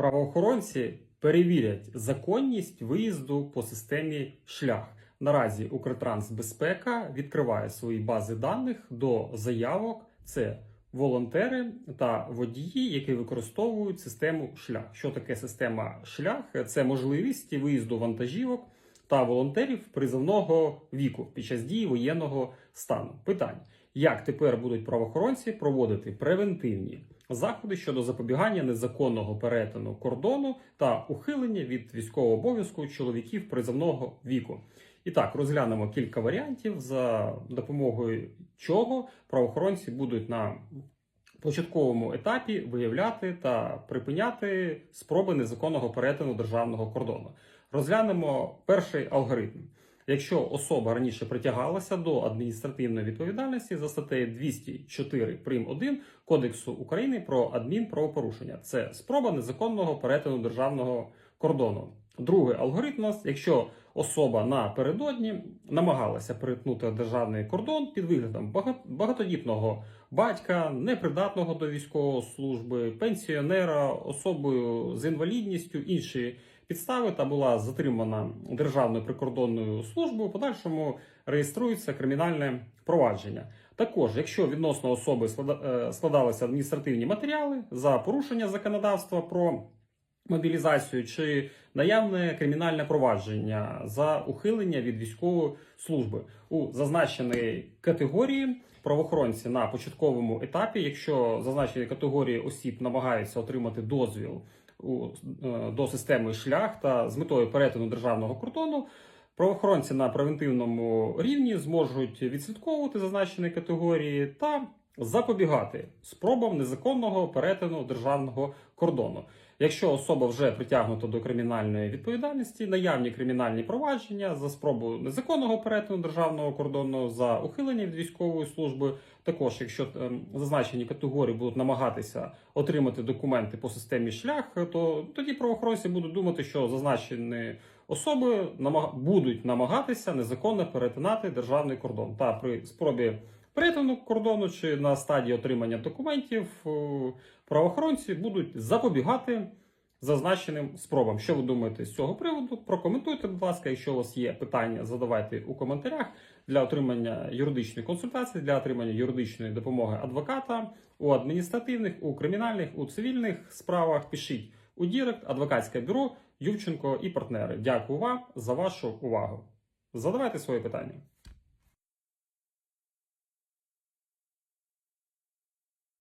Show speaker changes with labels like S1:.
S1: Правоохоронці перевірять законність виїзду по системі шлях. Наразі Укртрансбезпека відкриває свої бази даних до заявок. Це волонтери та водії, які використовують систему шлях. Що таке система шлях? Це можливість виїзду вантажівок та волонтерів призовного віку під час дії воєнного стану. Питання: як тепер будуть правоохоронці проводити превентивні заходи щодо запобігання незаконного перетину кордону та ухилення від військового обов'язку чоловіків призовного віку? І так, розглянемо кілька варіантів, за допомогою чого правоохоронці будуть на початковому етапі виявляти та припиняти спроби незаконного перетину державного кордону. Розглянемо перший алгоритм. Якщо особа раніше притягалася до адміністративної відповідальності за статтею 204 прим. 1 Кодексу України про адмінправопорушення, це спроба незаконного перетину державного кордону. Другий алгоритм у нас, якщо особа напередодні намагалася перетнути державний кордон під виглядом багатодітного батька, непридатного до військової служби, пенсіонера, особою з інвалідністю, інші підстави та була затримана Державною прикордонною службою, в подальшому реєструється кримінальне провадження. Також, якщо відносно особи е, складалися адміністративні матеріали за порушення законодавства про мобілізацію чи наявне кримінальне провадження за ухилення від військової служби у зазначеній категорії. Правоохоронці на початковому етапі, якщо зазначені категорії осіб намагаються отримати дозвіл у, е, до системи шлях та з метою перетину державного кордону, правоохоронці на превентивному рівні зможуть відслідковувати зазначені категорії та запобігати спробам незаконного перетину державного кордону. Якщо особа вже притягнута до кримінальної відповідальності, наявні кримінальні провадження за спробу незаконного перетину державного кордону за ухилення від військової служби, також якщо ем, зазначені категорії будуть намагатися отримати документи по системі шлях, то тоді правоохоронці будуть думати, що зазначені особи будуть намагатися незаконно перетинати державний кордон. Та при спробі перетину кордону чи на стадії отримання документів е, правоохоронці будуть запобігати зазначеним спробам. Що ви думаєте з цього приводу? Прокоментуйте, будь ласка. Якщо у вас є питання, задавайте у коментарях для отримання юридичної консультації, для отримання юридичної допомоги адвоката у адміністративних, у кримінальних, у цивільних справах. Пишіть у Дірект, адвокатське бюро Ювченко і партнери. Дякую вам за вашу увагу. Задавайте свої питання.